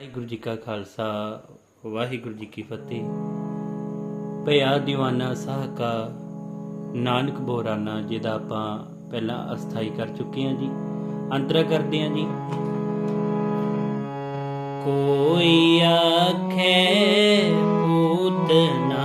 ਵਾਹਿਗੁਰੂ ਜੀ ਕਾ ਖਾਲਸਾ, ਵਾਹਿਗੁਰੂ ਜੀ ਕੀ ਫਤਿਹ। ਭਇਆ ਦੀਵਾਨਾ ਸਾਹ ਨਾਨਕ ਬੋਰਾਨਾ, ਜਿਹਦਾ ਆਪਾਂ ਪਹਿਲਾਂ ਅਸਥਾਈ ਕਰ ਚੁੱਕੇ ਹਾਂ ਜੀ, ਅੰਤਰਾ ਕਰਦੇ ਹਾਂ ਜੀ। ਕੋਈ ਆਖੇ ਪੂਤਨਾ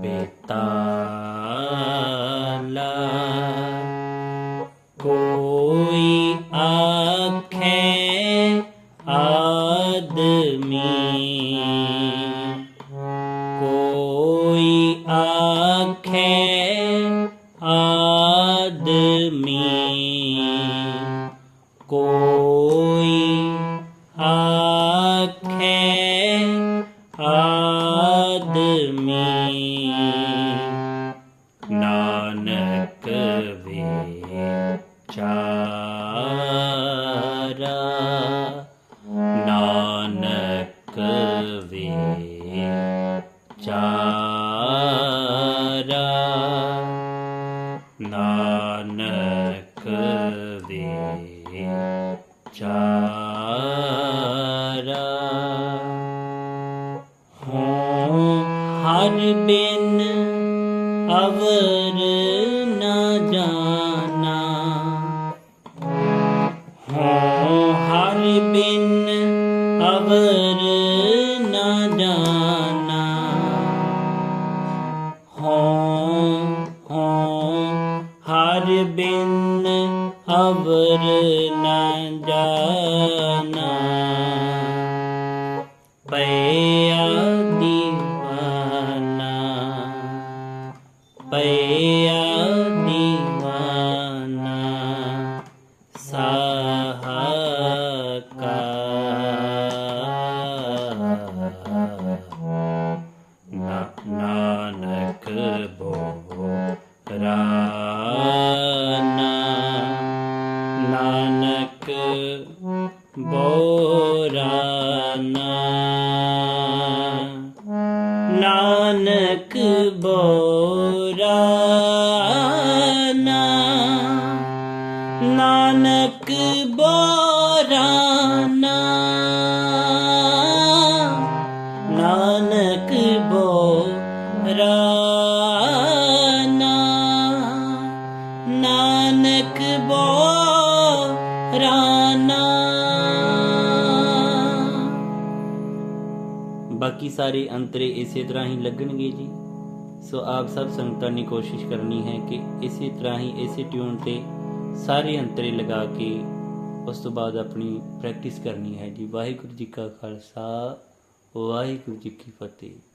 biệt ta la koi akhe admi koi akhe admi koi akhe admi ਵਿਚਾਰਾ ਨਾਨਕ ਵਿਚਾਰਾ ਨਾਨਕ ਵਿਚਾਰਾ ਹੋਂ ਹਰ ਬਿਨ ਅਵਰ ਹਰ ਬਿਨ ਅਵਰ ਨਾ ਜਾਣਾ ਪਿਆ नानक बोरा नानक ਬਾਕੀ ਸਾਰੇ ਅੰਤਰੇ ਇਸੇ ਤਰ੍ਹਾਂ ਹੀ ਲੱਗਣਗੇ ਜੀ। ਸੋ ਆਪ ਸਭ ਸੰਗਤਾਂ ਨੇ ਕੋਸ਼ਿਸ਼ ਕਰਨੀ ਹੈ ਕਿ ਇਸੇ ਤਰ੍ਹਾਂ ਹੀ ਇਸੇ ਟਿਊਨ ਤੇ ਸਾਰੇ ਅੰਤਰੇ ਲਗਾ ਕੇ ਉਸ ਤੋਂ ਬਾਅਦ ਆਪਣੀ ਪ੍ਰੈਕਟਿਸ ਕਰਨੀ ਹੈ ਜੀ। ਵਾਹਿਗੁਰੂ ਜੀ ਕਾ ਖਾਲਸਾ, ਵਾਹਿਗੁਰੂ ਜੀ ਕੀ ਫਤਿਹ।